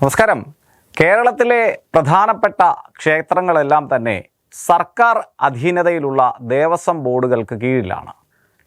നമസ്കാരം. കേരളത്തിലെ പ്രധാനപ്പെട്ട ക്ഷേത്രങ്ങളെല്ലാം തന്നെ സർക്കാർ അധീനതയിലുള്ള ദേവസ്വം ബോർഡുകൾക്ക് കീഴിലാണ്.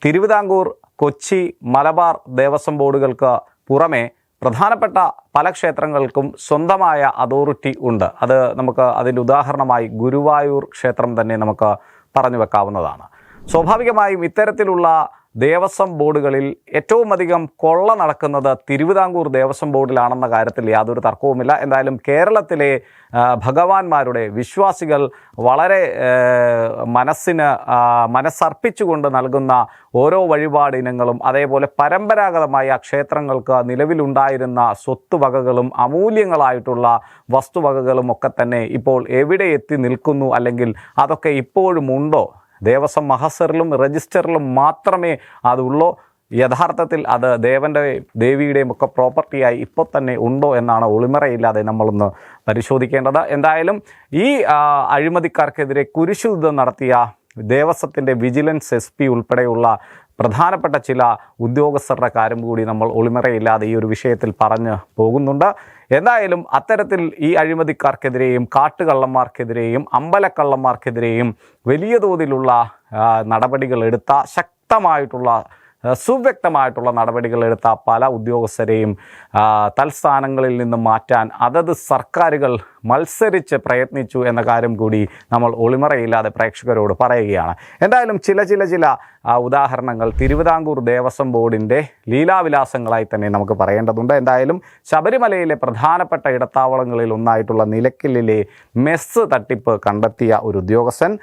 തിരുവിതാംകൂർ കൊച്ചി മലബാർ ദേവസ്വം ബോർഡുകൾക്ക് പുറമെ പ്രധാനപ്പെട്ട പല ക്ഷേത്രങ്ങൾക്കും സ്വന്തമായ അതോറിറ്റി ഉണ്ട്. അത് നമുക്ക് അതിന്റെ ഉദാഹരണമായി ഗുരുവായൂർ ക്ഷേത്രം തന്നെ നമുക്ക് പറഞ്ഞു വെക്കാവുന്നതാണ്. സ്വാഭാവികമായും ഇത്തരത്തിലുള്ള ദേവസ്വം ബോർഡുകളിൽ ഏറ്റവും അധികം കൊള്ള നടക്കുന്നത് തിരുവിതാംകൂർ ദേവസ്വം ബോർഡിലാണെന്ന കാര്യത്തിൽ യാതൊരു തർക്കവുമില്ല. എന്തായാലും കേരളത്തിലെ ആ, ഭഗവാന്മാരുടെ വിശ്വാസികൾ വളരെ ആ, മനസ്സിന് ആ, മനസ്സർപ്പിച്ചുകൊണ്ട് നൽകുന്ന ഓരോ വഴിപാട് ഇനങ്ങളും അതേപോലെ പരമ്പരാഗതമായ ക്ഷേത്രങ്ങൾക്ക് നിലവിലുണ്ടായിരുന്ന സ്വത്തുവകകളും അമൂല്യങ്ങളായിട്ടുള്ള വസ്തുവകകളും ഒക്കെ തന്നെ ഇപ്പോൾ എവിടെ എത്തി നിൽക്കുന്നു അല്ലെങ്കിൽ അതൊക്കെ ഇപ്പോഴും ഉണ്ടോ? ദേവസ്വം മഹസറിലും രജിസ്റ്ററിലും മാത്രമേ അതുള്ളൂ. യഥാർത്ഥത്തിൽ അത് ദേവന്റെ ദേവിയുടെയും ഒക്കെ പ്രോപ്പർട്ടിയായി ഇപ്പോൾ തന്നെ ഉണ്ടോ എന്നാണ് ഒളിമറയില്ലാതെ നമ്മളൊന്ന് പരിശോധിക്കേണ്ടത്. എന്തായാലും ഈ അഴിമതിക്കാർക്കെതിരെ കുരിശുദ്ധം നടത്തിയ ദേവസ്വത്തിന്റെ വിജിലൻസ് എസ് പി ഉൾപ്പെടെയുള്ള പ്രധാനപ്പെട്ട ചില ഉദ്യോഗസ്ഥരുടെ കാര്യം കൂടി നമ്മൾ ഒളിമറയില്ലാതെ ഈ ഒരു വിഷയത്തിൽ പറഞ്ഞ് പോകുന്നുണ്ട്. എന്തായാലും അത്തരത്തിൽ ഈ അഴിമതിക്കാർക്കെതിരെയും കാട്ടുകള്ളന്മാർക്കെതിരെയും അമ്പലക്കള്ളന്മാർക്കെതിരെയും വലിയ തോതിലുള്ള നടപടികൾ എടുത്ത ശക്തമായിട്ടുള്ള സുവ്യക്തമായിട്ടുള്ള നടപടികൾ എടുത്ത പല ഉദ്യോഗസ്ഥരെയും തൽസ്ഥാനങ്ങളിൽ നിന്ന് മാറ്റാൻ അതത് സർക്കാരുകൾ മത്സരിച്ച് പ്രയത്നിച്ചു എന്ന കാര്യം കൂടി നമ്മൾ ഒളിമറയില്ലാതെ പ്രേക്ഷകരോട് പറയുകയാണ്. എന്തായാലും ചില ചില ചില ഉദാഹരണങ്ങൾ തിരുവിതാംകൂർ ദേവസ്വം ബോർഡിന്റെ ലീലാവിലാസങ്ങളായി തന്നെ നമുക്ക് പറയേണ്ടതുണ്ട്. എന്തായാലും ശബരിമലയിലെ പ്രധാനപ്പെട്ട ഇടത്താവളങ്ങളിൽ ഒന്നായിട്ടുള്ള നിലയ്ക്കലിലെ മെസ്സ് തട്ടിപ്പ് കണ്ടെത്തിയ ഒരു ഉദ്യോഗസ്ഥൻ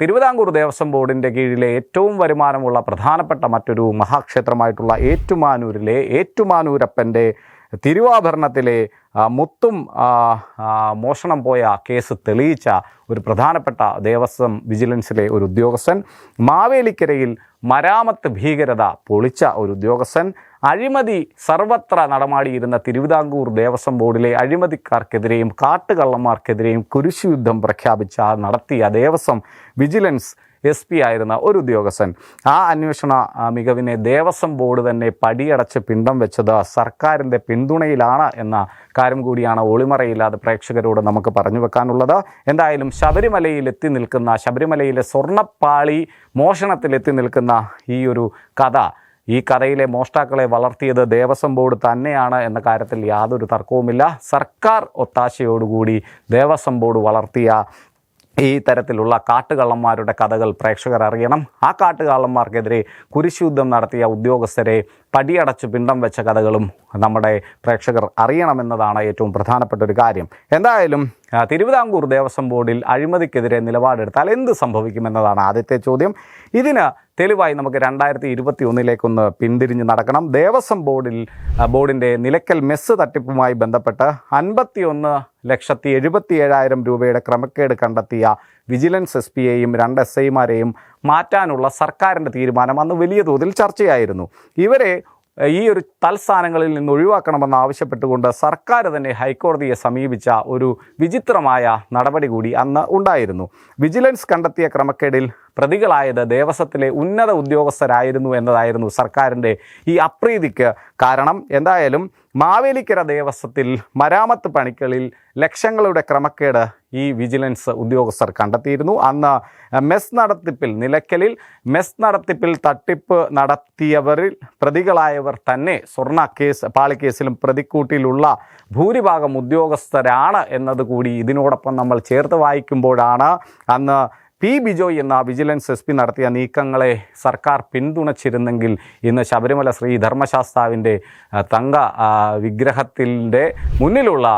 തിരുവിതാംകൂർ ദേവസ്വം ബോർഡിന്റെ കീഴിലെ ഏറ്റവും വരുമാനമുള്ള പ്രധാനപ്പെട്ട മറ്റൊരു മഹാക്ഷേത്രമായിട്ടുള്ള ഏറ്റുമാനൂരിലെ ഏറ്റുമാനൂരപ്പന്റെ തിരുവാഭരണത്തിലെ മുത്തും മോഷണം പോയ കേസ് തെളിയിച്ച ഒരു പ്രധാനപ്പെട്ട ദേവസ്വം വിജിലൻസിലെ ഒരു ഉദ്യോഗസ്ഥൻ മാവേലിക്കരയിൽ മരാമത്ത് ഭീകരത പൊളിച്ച ഒരു ഉദ്യോഗസ്ഥൻ അഴിമതി സർവത്ര നടമാടിയിരുന്ന തിരുവിതാംകൂർ ദേവസ്വം ബോർഡിലെ അഴിമതിക്കാർക്കെതിരെയും കാട്ടുകള്ളന്മാർക്കെതിരെയും കുരിശുയുദ്ധം പ്രഖ്യാപിച്ച നടത്തിയ ദേവസ്വം വിജിലൻസ് എസ് പി ആയിരുന്ന ഒരു ഉദ്യോഗസ്ഥൻ. ആ അന്വേഷണ മികവിനെ ദേവസ്വം ബോർഡ് തന്നെ പടിയടച്ച് പിണ്ടം വെച്ചത് സർക്കാരിന്റെ പിന്തുണയിലാണ് എന്ന കാര്യം കൂടിയാണ് ഒളിമറയില്ലാതെ പ്രേക്ഷകരോട് നമുക്ക് പറഞ്ഞു വെക്കാനുള്ളത്. എന്തായാലും ശബരിമലയിൽ എത്തി നിൽക്കുന്ന ശബരിമലയിലെ സ്വർണപ്പാളി മോഷണത്തിലെത്തി നിൽക്കുന്ന ഈ ഒരു കഥ ഈ കഥയിലെ മോഷ്ടാക്കളെ വളർത്തിയത് ദേവസ്വം ബോർഡ് തന്നെയാണ് എന്ന കാര്യത്തിൽ യാതൊരു തർക്കവുമില്ല. സർക്കാർ ഒത്താശയോടുകൂടി ദേവസ്വം ബോർഡ് വളർത്തിയ ഈ തരത്തിലുള്ള കാട്ടുകള്ളന്മാരുടെ കഥകൾ പ്രേക്ഷകർ അറിയണം. ആ കാട്ടുകള്ളന്മാർക്കെതിരെ കുരിശുദ്ധം നടത്തിയ ഉദ്യോഗസ്ഥരെ പടിയടച്ചു പിണ്ടം വെച്ച കഥകളും നമ്മുടെ പ്രേക്ഷകർ അറിയണമെന്നതാണ് ഏറ്റവും പ്രധാനപ്പെട്ട ഒരു കാര്യം. എന്തായാലും തിരുവിതാംകൂർ ദേവസ്വം ബോർഡിൽ അഴിമതിക്കെതിരെ നിലപാടെടുത്താൽ എന്ത് സംഭവിക്കുമെന്നതാണ് ആദ്യത്തെ ചോദ്യം. ഇതിന് തെളിവായി നമുക്ക് രണ്ടായിരത്തി ഇരുപത്തി ഒന്നിലേക്കൊന്ന് പിന്തിരിഞ്ഞ് നടക്കണം. ദേവസ്വം ബോർഡിൽ ബോർഡിന്റെ നിലയ്ക്കൽ മെസ്സ് തട്ടിപ്പുമായി ബന്ധപ്പെട്ട് അൻപത്തിയൊന്ന് ലക്ഷത്തി എഴുപത്തി ഏഴായിരം രൂപയുടെ ക്രമക്കേട് കണ്ടെത്തിയ വിജിലൻസ് എസ് പിയെയും രണ്ട് എസ് ഐമാരെയും മാറ്റാനുള്ള സർക്കാരിന്റെ തീരുമാനം അന്ന് വലിയ തോതിൽ ചർച്ചയായിരുന്നു. ഇവരെ ഈ ഒരു തൽസ്ഥാനങ്ങളിൽ നിന്ന് ഒഴിവാക്കണമെന്ന് ആവശ്യപ്പെട്ടുകൊണ്ട് സർക്കാർ തന്നെ ഹൈക്കോടതിയെ സമീപിച്ച ഒരു വിചിത്രമായ നടപടി കൂടി അന്ന് ഉണ്ടായിരുന്നു. വിജിലൻസ് കണ്ടെത്തിയ ക്രമക്കേടിൽ പ്രതികളായത് ദേവസ്വത്തിലെ ഉന്നത ഉദ്യോഗസ്ഥരായിരുന്നു എന്നതായിരുന്നു സർക്കാരിന്റെ ഈ അപ്രീതിക്ക് കാരണം. എന്തായാലും മാവേലിക്കര ദേവസ്വത്തിൽ മരാമത്ത് പണികളിൽ ലക്ഷങ്ങളുടെ ക്രമക്കേട് ഈ വിജിലൻസ് ഉദ്യോഗസ്ഥർ കണ്ടെത്തിയിരുന്നു. അന്ന് മെസ് നടത്തിപ്പിൽ നിലയ്ക്കലിൽ മെസ് നടത്തിപ്പിൽ തട്ടിപ്പ് നടത്തിയവരിൽ പ്രതികളായവർ തന്നെ സ്വർണ കേസ് പാളിക്കേസിലും പ്രതിക്കൂട്ടിലുള്ള ഭൂരിഭാഗം ഉദ്യോഗസ്ഥരാണ് എന്നതുകൂടി ഇതിനോടൊപ്പം നമ്മൾ ചേർത്ത് വായിക്കുമ്പോഴാണ് അന്ന് പി ബിജോയ് എന്ന വിജിലൻസ് എസ് പി നടത്തിയ നീക്കങ്ങളെ സർക്കാർ പിന്തുണച്ചിരുന്നെങ്കിൽ ഇന്ന് ശബരിമല ശ്രീ ധർമ്മശാസ്താവിന്റെ തങ്ക വിഗ്രഹത്തിന്റെ മുന്നിലുള്ള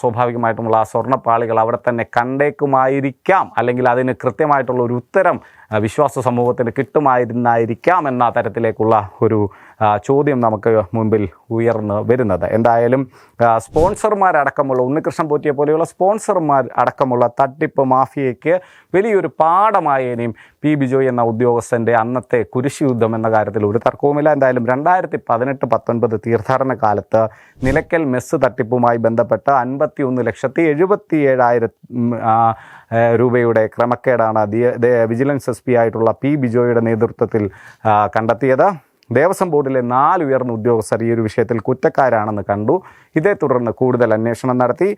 സ്വാഭാവികമായിട്ടുമുള്ള സ്വർണപ്പാളികൾ അവിടെ തന്നെ കണ്ടേക്കുമായിരിക്കാം. അല്ലെങ്കിൽ അതിന് കൃത്യമായിട്ടുള്ള ഒരു ഉത്തരം വിശ്വാസ സമൂഹത്തിന് കിട്ടുമായിരുന്നായിരിക്കാം എന്ന തരത്തിലേക്കുള്ള ഒരു ചോദ്യം നമുക്ക് മുൻപിൽ ഉയർന്ന് വരുന്നത്. എന്തായാലും സ്പോൺസർമാരടക്കമുള്ള ഉണ്ണികൃഷ്ണൻ പോറ്റിയെ പോലെയുള്ള സ്പോൺസർമാർ അടക്കമുള്ള തട്ടിപ്പ് മാഫിയയ്ക്ക് വലിയൊരു പാഠമായേനെയും പി. ബിജോയ് എന്ന ഉദ്യോഗസ്ഥന്റെ അന്നത്തെ കുരിശ് യുദ്ധം എന്ന കാര്യത്തിൽ ഒരു തർക്കവുമില്ല. എന്തായാലും രണ്ടായിരത്തി പതിനെട്ട് പത്തൊൻപത് തീർത്ഥാടന കാലത്ത് നിലയ്ക്കൽ മെസ്സ് തട്ടിപ്പുമായി ബന്ധപ്പെട്ട് അൻപത്തി ഒന്ന് ലക്ഷത്തി എഴുപത്തി ഏഴായിരം രൂപയുടെ ക്രമക്കേടാണ് വിജിലൻസ് എസ് പി ആയിട്ടുള്ള പി ബിജോയുടെ നേതൃത്വത്തിൽ കണ്ടെത്തിയത്. ദേവസ്വം ബോർഡിലെ നാല് ഉയർന്ന ഉദ്യോഗസ്ഥർ ഈ ഒരു വിഷയത്തിൽ കുറ്റക്കാരാണെന്ന് കണ്ടു. ഇതേ തുടർന്ന് കൂടുതൽ അന്വേഷണം നടത്തി.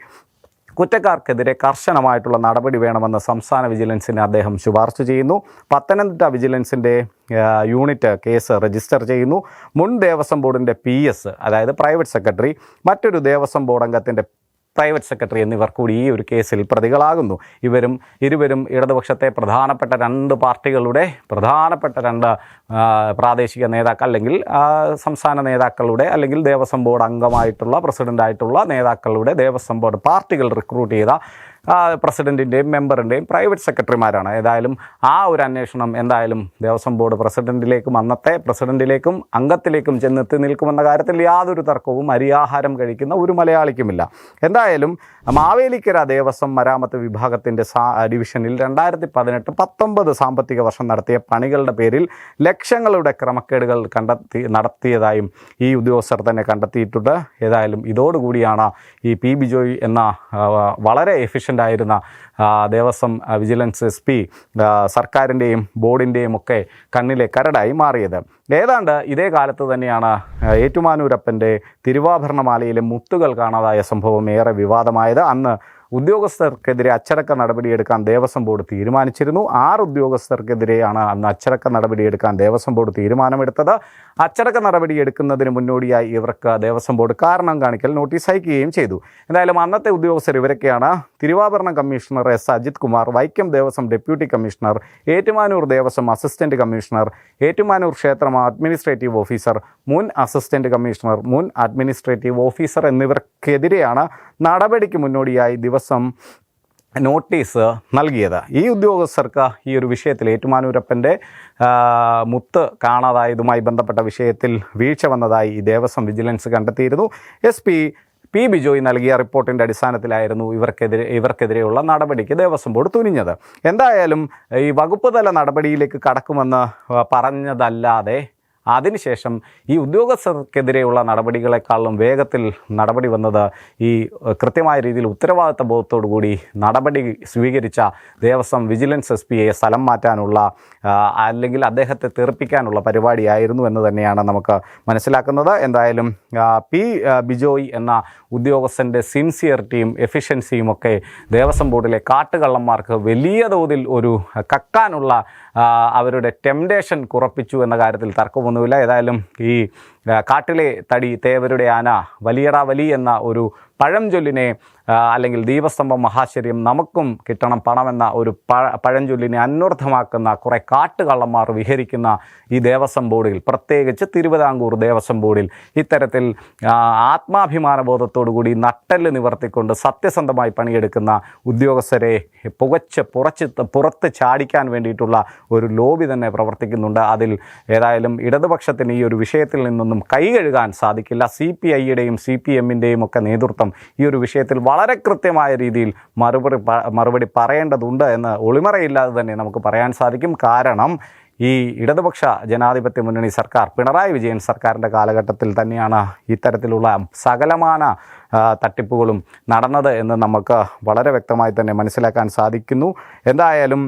കുറ്റക്കാർക്കെതിരെ കർശനമായിട്ടുള്ള നടപടി വേണമെന്ന് സംസ്ഥാന വിജിലൻസിന് അദ്ദേഹം ശുപാർശ ചെയ്യുന്നു. പത്തനംതിട്ട വിജിലൻസിന്റെ യൂണിറ്റ് കേസ് രജിസ്റ്റർ ചെയ്യുന്നു. മുൻ ദേവസ്വം ബോർഡിന്റെ പി എസ് അതായത് പ്രൈവറ്റ് സെക്രട്ടറി മറ്റൊരു ദേവസ്വം ബോർഡ് അംഗത്തിന്റെ പ്രൈവറ്റ് സെക്രട്ടറി എന്നിവർ കൂടി ഈ ഒരു കേസിൽ പ്രതികളാകുന്നു. ഇവരും ഇരുവരും ഇടതുപക്ഷത്തെ പ്രധാനപ്പെട്ട രണ്ട് പാർട്ടികളുടെ പ്രധാനപ്പെട്ട രണ്ട് പ്രാദേശിക നേതാക്കൾ അല്ലെങ്കിൽ സംസ്ഥാന നേതാക്കളുടെ അല്ലെങ്കിൽ ദേവസ്വം ബോർഡ് അംഗമായിട്ടുള്ള പ്രസിഡന്റായിട്ടുള്ള നേതാക്കളുടെ ദേവസ്വം ബോർഡ് പാർട്ടികൾ റിക്രൂട്ട് ചെയ്ത പ്രസിഡന്റിന്റെയും മെമ്പറിന്റെയും പ്രൈവറ്റ് സെക്രട്ടറിമാരാണ്. ഏതായാലും ആ ഒരു അന്വേഷണം എന്തായാലും ദേവസ്വം ബോർഡ് പ്രസിഡന്റിലേക്കും അന്നത്തെ പ്രസിഡന്റിലേക്കും അംഗത്തിലേക്കും ചെന്നെത്തി നിൽക്കുമെന്ന കാര്യത്തിൽ യാതൊരു തർക്കവും അരിയാഹാരം കഴിക്കുന്ന ഒരു മലയാളിക്കുമില്ല. എന്തായാലും മാവേലിക്കര ദേവസ്വം മരാമത്ത് വിഭാഗത്തിന്റെ ഡിവിഷനിൽ രണ്ടായിരത്തി പതിനെട്ട് പത്തൊമ്പത് സാമ്പത്തിക വർഷം നടത്തിയ പണികളുടെ പേരിൽ ലക്ഷങ്ങളുടെ ക്രമക്കേടുകൾ കണ്ടെത്തി നടത്തിയതായും ഈ ഉദ്യോഗസ്ഥർ തന്നെ കണ്ടെത്തിയിട്ടുണ്ട്. ഏതായാലും ഇതോടുകൂടിയാണ് ഈ പി ബിജോയ് എന്ന വളരെ എഫിഷ്യന്റ് ആ, ദേവസ്വം വിജിലൻസ് എസ് പി സർക്കാരിന്റെയും ബോർഡിന്റെയും ഒക്കെ കണ്ണിലെ കരടായി മാറിയത്. ഏതാണ്ട് ഇതേ കാലത്ത് തന്നെയാണ് ഏറ്റുമാനൂരപ്പന്റെ തിരുവാഭരണമാലയിലെ മുത്തുകൾ കാണാതായ സംഭവം ഏറെ വിവാദമായത്. അന്ന് ഉദ്യോഗസ്ഥർക്കെതിരെ അച്ചടക്ക നടപടിയെടുക്കാൻ ദേവസ്വം ബോർഡ് തീരുമാനിച്ചിരുന്നു. ആറ് ഉദ്യോഗസ്ഥർക്കെതിരെയാണ് അന്ന് അച്ചടക്ക നടപടിയെടുക്കാൻ ദേവസ്വം ബോർഡ് തീരുമാനമെടുത്തത്. അച്ചടക്ക നടപടി എടുക്കുന്നതിന് മുന്നോടിയായി ഇവർക്ക് ദേവസ്വം ബോർഡ് കാരണം കാണിക്കൽ നോട്ടീസ് അയക്കുകയും ചെയ്തു. എന്തായാലും അന്നത്തെ ഉദ്യോഗസ്ഥർ ഇവരൊക്കെയാണ് തിരുവാഭരണ commissioner S Ajith Kumar Vaikom Devaswom deputy commissioner Ettumanoor Devaswom assistant commissioner Ettumanoor ക്ഷേത്രം അഡ്മിനിസ്ട്രേറ്റീവ് ഓഫീസർ മുൻ അസിസ്റ്റന്റ് കമ്മീഷണർ മുൻ അഡ്മിനിസ്ട്രേറ്റീവ് ഓഫീസർ എന്നിവർക്കെതിരെയാണ് നടപടിക്ക് മുന്നോടിയായി ദിവസം നോട്ടീസ് നൽകിയത്. ഈ ഉദ്യോഗസ്ഥർക്ക് ഈ ഒരു വിഷയത്തിൽ ഏറ്റുമാനൂരപ്പന്റെ മുത്ത് കാണാതായതുമായി ബന്ധപ്പെട്ട വിഷയത്തിൽ വീഴ്ച വന്നതായി ഈ ദേവസ്വം വിജിലൻസ് കണ്ടെത്തിയിരുന്നു. എസ് പി പി ബിജോയ് നൽകിയ റിപ്പോർട്ടിന്റെ അടിസ്ഥാനത്തിലായിരുന്നു ഇവർക്കെതിരെ ഇവർക്കെതിരെയുള്ള നടപടിക്ക് ദേവസ്വം ബോർഡ് തുനിഞ്ഞത്. എന്തായാലും ഈ വകുപ്പ് തല നടപടിയിലേക്ക് കടക്കുമെന്ന് പറഞ്ഞതല്ലാതെ അതിനുശേഷം ഈ ഉദ്യോഗസ്ഥർക്കെതിരെയുള്ള നടപടികളെക്കാളും വേഗത്തിൽ നടപടി വന്നത് ഈ കൃത്യമായ രീതിയിൽ ഉത്തരവാദിത്ത ബോധത്തോടു കൂടി നടപടി സ്വീകരിച്ച ദേവസ്വം വിജിലൻസ് എസ് പിയെ സ്ഥലം മാറ്റാനുള്ള അല്ലെങ്കിൽ അദ്ദേഹത്തെ തീർപ്പിക്കാനുള്ള പരിപാടിയായിരുന്നു എന്ന് തന്നെയാണ് നമുക്ക് മനസ്സിലാക്കുന്നത്. എന്തായാലും പി ബിജോയ് എന്ന ഉദ്യോഗസ്ഥന്റെ സിൻസിയറിറ്റിയും എഫിഷ്യൻസിയും ഒക്കെ ദേവസ്വം ബോർഡിലെ കാട്ടുകള്ളന്മാർക്ക് വലിയ തോതിൽ ഒരു കക്കാനുള്ള അവരുടെ ടെംപ്ടേഷൻ കുറപ്പിച്ചു എന്ന കാര്യത്തിൽ തർക്കമൊന്നുമില്ല ഏതായാലും ഈ കാട്ടിലെ തടി തേവരുടെ ആന വലിയട വലി എന്ന ഒരു പഴംചൊല്ലിനെ അല്ലെങ്കിൽ ദീപസ്തംഭം മഹാശര്യം നമുക്കും കിട്ടണം പണമെന്ന ഒരു പഴ പഴഞ്ചൊല്ലിനെ അന്വർത്ഥമാക്കുന്ന കുറേ കാട്ടുകള്ളന്മാർ വിഹരിക്കുന്ന ഈ ദേവസ്വം ബോർഡിൽ പ്രത്യേകിച്ച് തിരുവിതാംകൂർ ദേവസ്വം ബോർഡിൽ ഇത്തരത്തിൽ ആ, ആത്മാഭിമാന ബോധത്തോടുകൂടി നട്ടെല്ല് നിവർത്തിക്കൊണ്ട് സത്യസന്ധമായി പണിയെടുക്കുന്ന ഉദ്യോഗസ്ഥരെ പുകച്ച് പുറച്ച് പുറത്ത് ചാടിക്കാൻ വേണ്ടിയിട്ടുള്ള ഒരു ലോബി തന്നെ പ്രവർത്തിക്കുന്നുണ്ട്. അതിൽ ഏതായാലും ഇടതുപക്ഷത്തിന് ഈ ഒരു വിഷയത്തിൽ നിന്നൊന്നും കൈ കഴുകാൻ സാധിക്കില്ല. സി പി ഐയുടെയും സി പി എമ്മിന്റെയും ഒക്കെ നേതൃത്വം ഈ ഒരു വിഷയത്തിൽ വളരെ കൃത്യമായ രീതിയിൽ മറുപടി മറുപടി പറയേണ്ടതുണ്ട് എന്ന് ഒളിമറയില്ലാതെ തന്നെ നമുക്ക് പറയാൻ സാധിക്കും. കാരണം ഈ ഇടതുപക്ഷ ജനാധിപത്യ മുന്നണി സർക്കാർ പിണറായി വിജയൻ സർക്കാരിന്റെ കാലഘട്ടത്തിൽ തന്നെയാണ് ഇത്തരത്തിലുള്ള സകലമാന തട്ടിപ്പുകളും നടന്നത് എന്ന് നമുക്ക് വളരെ വ്യക്തമായി തന്നെ മനസ്സിലാക്കാൻ സാധിക്കുന്നു. എന്തായാലും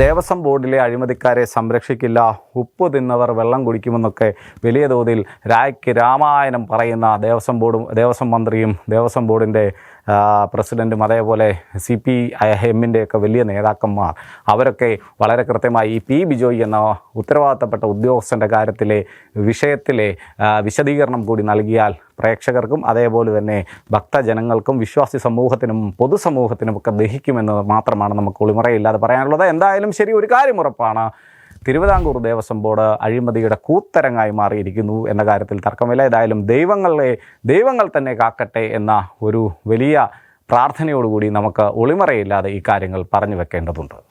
ദേവസ്വം ബോർഡിലെ അഴിമതിക്കാരെ സംരക്ഷിക്കില്ല. ഉപ്പ് തിന്നവർ വെള്ളം കുടിക്കുമെന്നൊക്കെ വലിയ തോതിൽ രായ്ക്ക് രാമായണം പറയുന്ന ദേവസ്വം ബോർഡും ദേവസ്വം മന്ത്രിയും ദേവസ്വം ബോർഡിന്റെ പ്രസിഡന്റും അതേപോലെ സി പി എമ്മിന്റെയൊക്കെ വലിയ നേതാക്കന്മാർ. അവരൊക്കെ വളരെ കൃത്യമായി ഈ പി ബിജോയ് എന്ന ഉത്തരവാദിത്തപ്പെട്ട ഉദ്യോഗസ്ഥന്റെ കാര്യത്തിലെ വിഷയത്തിലെ വിശദീകരണം കൂടി നൽകിയാൽ പ്രേക്ഷകർക്കും അതേപോലെ തന്നെ ഭക്തജനങ്ങൾക്കും വിശ്വാസി സമൂഹത്തിനും പൊതുസമൂഹത്തിനും ഒക്കെ ദഹിക്കുമെന്ന് മാത്രമാണ് നമുക്ക് ഒളിമറയില്ലാതെ പറയാനുള്ളത്. എന്തായാലും ശരി ഒരു കാര്യം ഉറപ്പാണ്. തിരുവിതാംകൂർ ദേവസ്വം ബോർഡ് അഴിമതിയുടെ കൂത്തരങ്ങായി മാറിയിരിക്കുന്നു എന്ന കാര്യത്തിൽ തർക്കമില്ല. ഏതായാലും ദൈവങ്ങളെ ദൈവങ്ങൾ തന്നെ കാക്കട്ടെ എന്ന ഒരു വലിയ പ്രാർത്ഥനയോടുകൂടി നമുക്ക് ഒളിമറയില്ലാതെ ഈ കാര്യങ്ങൾ പറഞ്ഞു വെക്കേണ്ടതുണ്ട്.